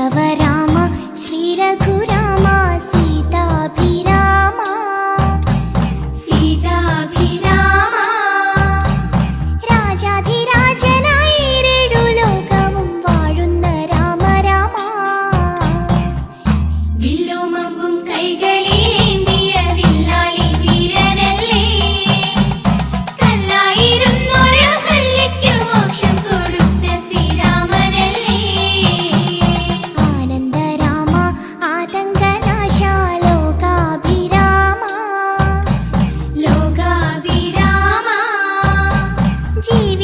రాఘవ రామ శ్రీ రఘురామ. जीव